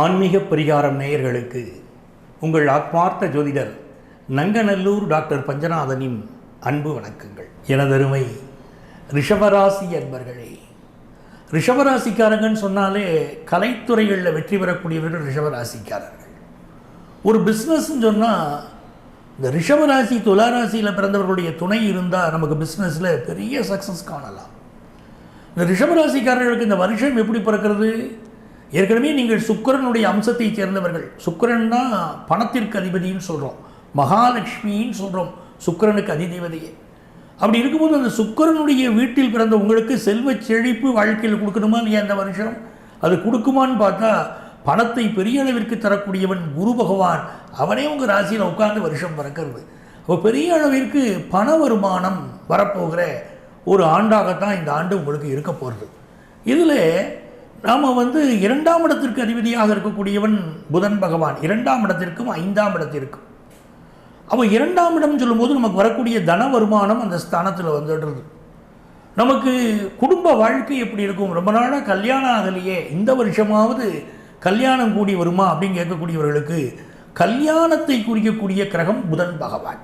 ஆன்மீக பரிகாரம் நேயர்களுக்கு உங்கள் ஆத்மார்த்த ஜோதிடர் நங்கநல்லூர் டாக்டர் பஞ்சநாதனின் அன்பு வணக்கங்கள். எனதருமை ரிஷபராசி அன்பர்களே ரிஷபராசிக்காரங்கன்னு சொன்னாலே கலைத்துறைகளில் வெற்றி பெறக்கூடியவர்கள் ரிஷபராசிக்காரர்கள். ஒரு பிஸ்னஸ்ன்னு சொன்னால் இந்த ரிஷபராசி துளாராசியில் பிறந்தவர்களுடைய துணை இருந்தால் நமக்கு பிஸ்னஸில் பெரிய சக்ஸஸ் காணலாம். இந்த ரிஷபராசிக்காரர்களுக்கு இந்த வருஷம் எப்படி பிறக்கிறது? ஏற்கனவே நீங்கள் சுக்கிரனுடைய அம்சத்தைச் சேர்ந்தவர்கள். சுக்கிரன் தான் பணத்திற்கு அதிபதின்னு சொல்கிறோம் மகாலட்சுமின்னு சொல்கிறோம் சுக்கிரனுக்கு அதிதேவதையே. அப்படி இருக்கும்போது அந்த சுக்கிரனுடைய வீட்டில் பிறந்த உங்களுக்கு செல்வ செழிப்பு வாழ்க்கையில் கொடுக்கணுமா இல்லையா இந்த வருஷம்? அது கொடுக்குமான்னு பார்த்தா பணத்தை பெரிய அளவிற்கு தரக்கூடியவன் குரு பகவான். அவனே உங்கள் ராசியில் உட்கார்ந்து வருஷம் பிறக்கிறது. அப்போ பெரிய அளவிற்கு பண வருமானம் வரப்போகிற ஒரு ஆண்டாகத்தான் இந்த ஆண்டு உங்களுக்கு இருக்க போகிறது இதில் நாம் வந்து இரண்டாம் இடத்திற்கு அதிபதியாக இருக்கக்கூடியவன் புதன் பகவான். இரண்டாம் இடத்திற்கும் ஐந்தாம் இடத்திற்கும். அப்போ இரண்டாம் இடம் சொல்லும்போது நமக்கு வரக்கூடிய தன வருமானம் அந்த ஸ்தானத்தில் வந்துடுறது. நமக்கு குடும்ப வாழ்க்கை எப்படி இருக்கும்? ரொம்ப நாளாக கல்யாணம் ஆகலையே. இந்த வருஷமாவது கல்யாணம் கூடி வருமா அப்படின்னு கேட்கக்கூடியவர்களுக்கு கல்யாணத்தை குறிக்கக்கூடிய கிரகம் புதன் பகவான்.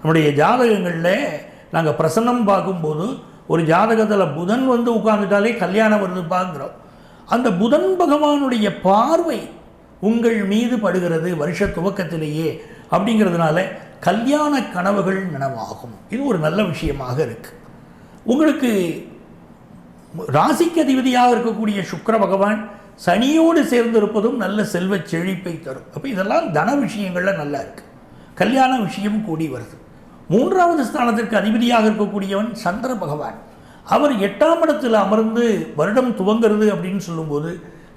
நம்முடைய ஜாதகங்களில் நாங்கள் பிரசன்னம் பார்க்கும்போது ஒரு ஜாதகத்தில் புதன் வந்து உட்காந்துட்டாலே கல்யாணம் வருதுப்பாங்கிறோம். அந்த புதன் பகவானுடைய பார்வை உங்கள் மீது படுகிறது வருஷ துவக்கத்திலேயே அப்படிங்கிறதுனால கல்யாண கனவுகள் நனவாகும். இது ஒரு நல்ல விஷயமாக இருக்குது உங்களுக்கு ராசிக்கு அதிபதியாக இருக்கக்கூடிய சுக்கர பகவான் சனியோடு சேர்ந்திருப்பதும் நல்ல செல்வச் செழிப்பை தரும். அப்போ இதெல்லாம் தன விஷயங்களில் நல்லா இருக்குது கல்யாண விஷயம் கூடி வருது. மூன்றாவது ஸ்தானத்திற்கு அதிபதியாக இருக்கக்கூடியவன் சந்திர பகவான். அவர் எட்டாம் இடத்தில் அமர்ந்து வருடம் துவங்கிறது அப்படின்னு சொல்லும்போது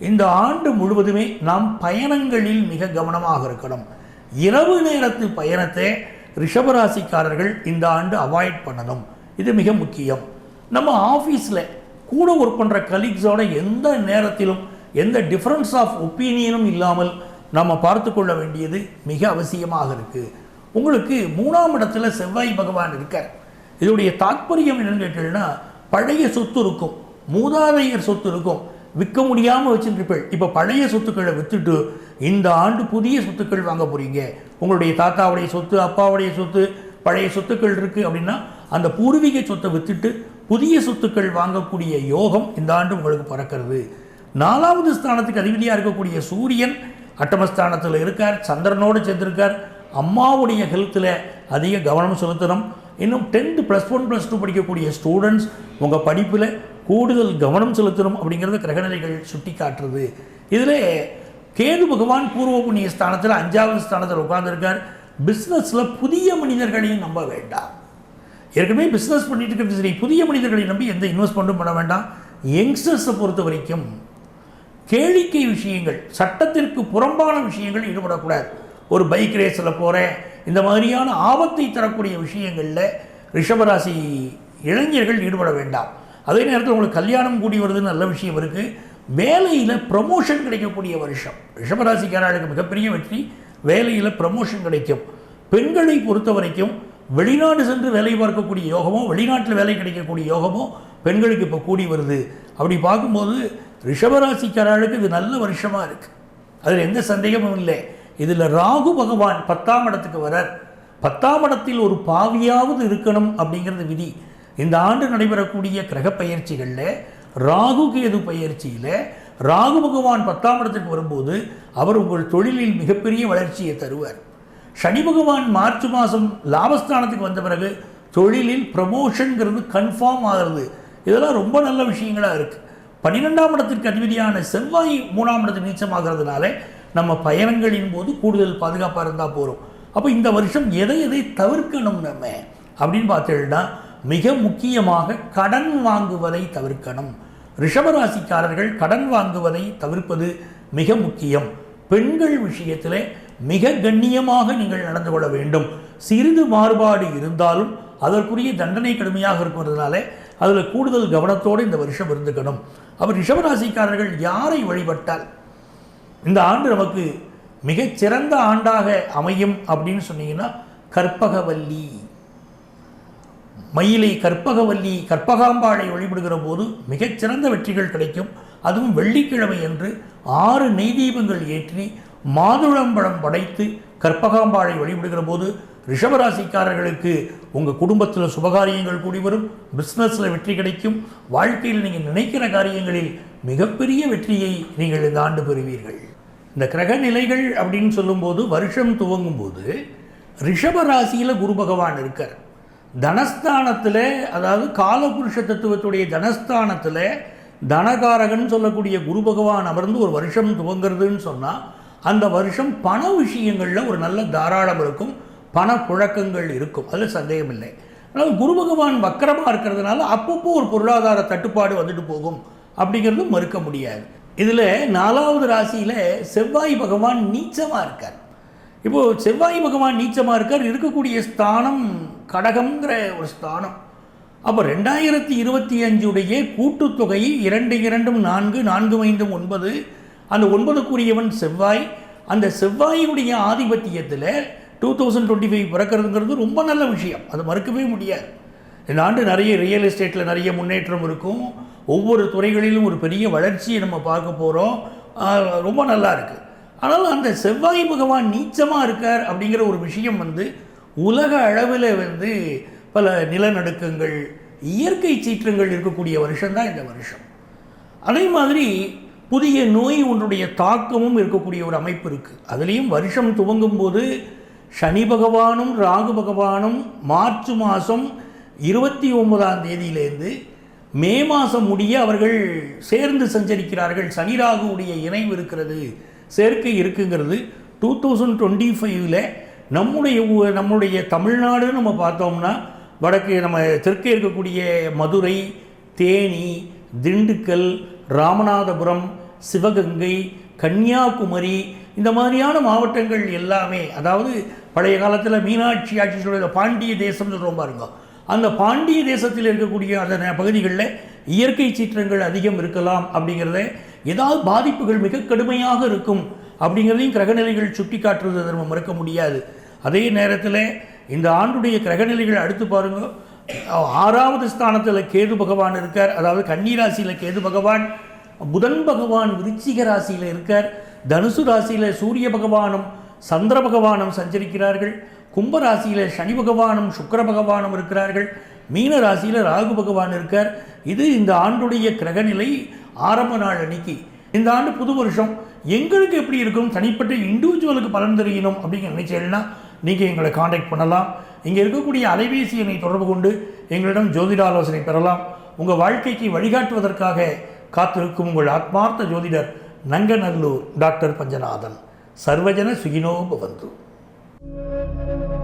இந்த ஆண்டு முழுவதுமே நாம் பயணங்களில் மிக கவனமாக இருக்கணும். இரவு நேரத்து பயணத்தை ரிஷபராசிக்காரர்கள் இந்த ஆண்டு அவாய்ட் பண்ணணும். இது மிக முக்கியம். நம்ம ஆஃபீஸில் கூட ஒர்க் பண்ணுற கலீக்ஸோட எந்த நேரத்திலும் எந்த டிஃப்ரென்ஸ் ஆஃப் ஒப்பீனியனும் இல்லாமல் நம்ம பார்த்து கொள்ள வேண்டியது மிக அவசியமாக இருக்குது உங்களுக்கு மூணாம் இடத்துல செவ்வாய் பகவான் இருக்கார். இதோடைய தாற்பயம் என்னென்னு கேட்டீங்கன்னா பழைய சொத்து இருக்கும். மூதாதையர் சொத்து இருக்கும். விற்க முடியாமல் வச்சுருப்பீள் இப்போ பழைய சொத்துக்களை விற்றுட்டு இந்த ஆண்டு புதிய சொத்துக்கள் வாங்க போகிறீங்க உங்களுடைய தாத்தாவுடைய சொத்து அப்பாவுடைய சொத்து பழைய சொத்துக்கள் இருக்குது அப்படின்னா அந்த பூர்வீக சொத்தை விற்றுட்டு புதிய சொத்துக்கள் வாங்கக்கூடிய யோகம் இந்த ஆண்டு உங்களுக்கு பிறக்கிறது. நாலாவது ஸ்தானத்துக்கு அதிபதியாக இருக்கக்கூடிய சூரியன் அட்டமஸ்தானத்தில் இருக்கார். சந்திரனோடு சேர்ந்திருக்கார். அம்மாவுடைய ஹெல்த்தில் அதிக கவனம் செலுத்தணும். இன்னும் tenth plus one plus two படிக்கக்கூடிய ஸ்டூடெண்ட்ஸ் உங்கள் படிப்பில் கூடுதல் கவனம் செலுத்தணும் அப்படிங்கிறத கிரகநிலைகள் சுட்டி காட்டுறது இதில் கேது பகவான் பூர்வ புண்ணிய ஸ்தானத்தில் அஞ்சாவது ஸ்தானத்தில் உட்கார்ந்துருக்கார். பிஸ்னஸில் புதிய மனிதர்களையும் நம்ப வேண்டாம். ஏற்கனவே பிஸ்னஸ் பண்ணிட்டு இருக்கிறது சரி புதிய மனிதர்களை நம்பி எந்த இன்வெஸ்ட்மெண்ட்டும் பண்ண வேண்டாம். யங்ஸ்டர்ஸை பொறுத்த வரைக்கும் கேளிக்கை விஷயங்கள் சட்டத்திற்கு புறம்பான விஷயங்கள் ஈடுபடக்கூடாது. ஒரு பைக் ரேஸில் போகிறேன் இந்த மாதிரியான ஆபத்தை தரக்கூடிய விஷயங்களில் ரிஷபராசி இளைஞர்கள் ஈடுபட வேண்டாம். அதே நேரத்தில் உங்களுக்கு கல்யாணம் கூடி வருதுன்னு நல்ல விஷயம் இருக்குது வேலையில் ப்ரமோஷன் கிடைக்கக்கூடிய வருஷம். ரிஷபராசிக்காரர்களுக்கு மிகப்பெரிய வெற்றி. வேலையில் ப்ரமோஷன் கிடைக்கும். பெண்களை பொறுத்த வரைக்கும் வெளிநாடு சென்று வேலை பார்க்கக்கூடிய யோகமோ வெளிநாட்டில் வேலை கிடைக்கக்கூடிய யோகமோ பெண்களுக்கு இப்போ கூடி வருது. அப்படி பார்க்கும்போது ரிஷபராசிக்காரர்களுக்கு இது நல்ல வருஷமாக இருக்குது அதில் எந்த சந்தேகமும் இல்லை. இதில் ராகு பகவான் பத்தாம் இடத்துக்கு வரார். பத்தாம் இடத்தில் ஒரு பாவியாவது இருக்கணும் அப்படிங்கிறது விதி. இந்த ஆண்டு நடைபெறக்கூடிய கிரக பயிற்சிகளில் ராகு கேது பயிற்சியில் ராகு பகவான் பத்தாம் இடத்துக்கு வரும்போது அவர் உங்கள் தொழிலில் மிகப்பெரிய வளர்ச்சியை தருவார். சனி பகவான் மார்ச் மாதம் லாபஸ்தானத்துக்கு வந்த பிறகு தொழிலில் ப்ரமோஷனுங்கிறது கன்ஃபார்ம் ஆகிறது இதெல்லாம் ரொம்ப நல்ல விஷயங்களாக இருக்குது பன்னிரெண்டாம் இடத்திற்கு அதிபதியான செவ்வாய் மூணாம் இடத்துக்கு நீச்சமாகிறதுனால நம்ம பயணங்களின் போது கூடுதல் பாதுகாப்பாக இருந்தால் போகிறோம் அப்போ இந்த வருஷம் எதை எதை தவிர்க்கணும் நம்ம? அப்படின்னு பார்த்தீங்கன்னா மிக முக்கியமாக கடன் வாங்குவதை தவிர்க்கணும். ரிஷபராசிக்காரர்கள் கடன் வாங்குவதை தவிர்ப்பது மிக முக்கியம். பெண்கள் விஷயத்தில் மிக கண்ணியமாக நீங்கள் நடந்து கொள்ள வேண்டும். சிறிது மாறுபாடு இருந்தாலும் அதற்குரிய தண்டனை கடுமையாக இருக்கிறதுனால அதில் கூடுதல் கவனத்தோடு இந்த வருஷம் இருந்துக்கணும். அவர் ரிஷபராசிக்காரர்கள் யாரை வழிபட்டால் இந்த ஆண்டு நமக்கு மிகச்சிறந்த ஆண்டாக அமையும் அப்படின்னு சொன்னீங்கன்னா கற்பகவல்லி. மயிலை கற்பகவல்லி கற்பகாம்பாளை வழிபடுகிற போது மிகச்சிறந்த வெற்றிகள் கிடைக்கும். அதுவும் வெள்ளிக்கிழமை அன்று ஆறு நெய் தீபங்கள் ஏற்றி மாதுளம்பழம் படைத்து கற்பகாம்பாளை வழிபடுகிற போது ரிஷபராசிக்காரர்களுக்கு உங்கள் குடும்பத்தில் சுபகாரியங்கள் கூடி வரும். பிஸ்னஸில் வெற்றி கிடைக்கும். வாழ்க்கையில் நீங்கள் நினைக்கிற காரியங்களில் மிகப்பெரிய வெற்றியை நீங்கள் இந்த ஆண்டு பெறுவீர்கள். இந்த கிரக நிலைகள் அப்படின்னு சொல்லும்போது வருஷம் துவங்கும் போது ரிஷப ராசியில் குரு பகவான் இருக்கார். தனஸ்தானத்தில் அதாவது காலபுருஷ தத்துவத்துடைய தனஸ்தானத்தில் தனகாரகன் சொல்லக்கூடிய குரு பகவான் அமர்ந்து ஒரு வருஷம் துவங்குறதுன்னு சொன்னால் அந்த வருஷம் பண விஷயங்களில் ஒரு நல்ல தாராளம் இருக்கும் பண புழக்கங்கள் இருக்கும். அதில் சந்தேகம் இல்லை அதாவது குரு பகவான் வக்கரமாக இருக்கிறதுனால அப்பப்போ ஒரு பொருளாதார தட்டுப்பாடு வந்துட்டு போகும். அப்படிங்கிறதும் மறுக்க முடியாது. இதில் நாலாவது ராசியில் செவ்வாய் பகவான் நீச்சமாக இருக்கார். இப்போது செவ்வாய் பகவான் நீச்சமாக இருக்கார் இருக்கக்கூடிய ஸ்தானம் கடகம்ங்கிற ஒரு ஸ்தானம். அப்போ ரெண்டாயிரத்தி இருபத்தி அஞ்சுடைய கூட்டுத்தொகை இரண்டு இரண்டும் நான்கு நான்கு ஐந்தும் ஒன்பது அந்த ஒன்பதுக்குரியவன் செவ்வாய். அந்த செவ்வாயுடைய ஆதிபத்தியத்தில் டூ தௌசண்ட் டுவெண்ட்டி ஃபைவ் பிறக்கிறதுங்கிறது ரொம்ப நல்ல விஷயம். அது மறுக்கவே முடியாது. இந்த ஆண்டு நிறைய ரியல் எஸ்டேட்டில் நிறைய முன்னேற்றம் இருக்கும். ஒவ்வொரு துறைகளிலும் ஒரு பெரிய வளர்ச்சியை நம்ம பார்க்க போகிறோம் ரொம்ப நல்லா இருக்குது ஆனால் அந்த செவ்வாய் பகவான் நீச்சமாக இருக்கார் அப்படிங்கிற ஒரு விஷயம் வந்து உலக அளவில் வந்து பல நிலநடுக்கங்கள் இயற்கை சீற்றங்கள் இருக்கக்கூடிய வருஷம்தான் இந்த வருஷம். அதே மாதிரி புதிய நோய் ஒன்றுடைய தாக்கமும் இருக்கக்கூடிய ஒரு அமைப்பு இருக்குது அதுலேயும் வருஷம் துவங்கும் போது சனி பகவானும் ராகு பகவானும் மார்ச் மாதம் இருபத்தி ஒன்பதாம் தேதியிலேருந்து மே மாதம் முடிய அவர்கள் சேர்ந்து சஞ்சரிக்கிறார்கள். சனி ராகுவுடைய இணைவு இருக்கிறது. சேர்க்கை இருக்குங்கிறது. டூ தௌசண்ட் டுவெண்ட்டி ஃபைவ்ல நம்முடைய ஊ- நம்முடைய தமிழ்நாடுன்னு நம்ம பார்த்தோம்னா வடக்கு நம்ம தெற்கே இருக்கக்கூடிய மதுரை தேனி திண்டுக்கல் ராமநாதபுரம் சிவகங்கை கன்னியாகுமரி இந்த மாதிரியான மாவட்டங்கள் எல்லாமே அதாவது பழைய காலத்தில் மீனாட்சி ஆட்சி சொல்கிற பாண்டிய தேசம்னு சொல்கிறோம் பாருங்க. அந்த பாண்டிய தேசத்தில் இருக்கக்கூடிய அந்த பகுதிகளில் இயற்கை சீற்றங்கள் அதிகம் இருக்கலாம் அப்படிங்கிறத ஏதாவது பாதிப்புகள் மிக கடுமையாக இருக்கும் அப்படிங்கிறதையும் கிரகநிலைகள் சுட்டி காட்டுறது நம்ம மறுக்க முடியாது. அதே நேரத்தில் இந்த ஆண்டுடைய கிரகநிலைகள் அடுத்து பாருங்க. ஆறாவது ஸ்தானத்தில் கேது பகவான் இருக்கார். அதாவது கன்னிராசியில் கேது பகவான் புதன் பகவான் விருச்சிக ராசியில் இருக்கார். தனுசு ராசியில் சூரிய பகவானும் சந்திர பகவானும் சஞ்சரிக்கிறார்கள். கும்பராசியில் சனி பகவானும் சுக்கர பகவானும் இருக்கிறார்கள். மீன ராசியில் ராகு பகவான் இருக்கார். இது இந்த ஆண்டுடைய கிரகநிலை ஆரம்ப நாள் அன்னைக்கு. இந்த ஆண்டு புது வருஷம். எங்களுக்கு எப்படி இருக்கும்? தனிப்பட்ட இண்டிவிஜுவலுக்கு பலன் தெரியணும் அப்படிங்கிற நினைச்சேன்னா நீங்கள் எங்களை காண்டாக்ட் பண்ணலாம். இங்கே இருக்கக்கூடிய அலைபேசி எண்ணை தொடர்பு கொண்டு எங்களிடம் ஜோதிட ஆலோசனை பெறலாம். உங்கள் வாழ்க்கைக்கு வழிகாட்டுவதற்காக காத்திருக்கும் உங்கள் ஆத்மார்த்த ஜோதிடர் நங்கநல்லூர் டாக்டர் பஞ்சநாதன். சர்வஜன சுகினோ பவந்து. Thank you.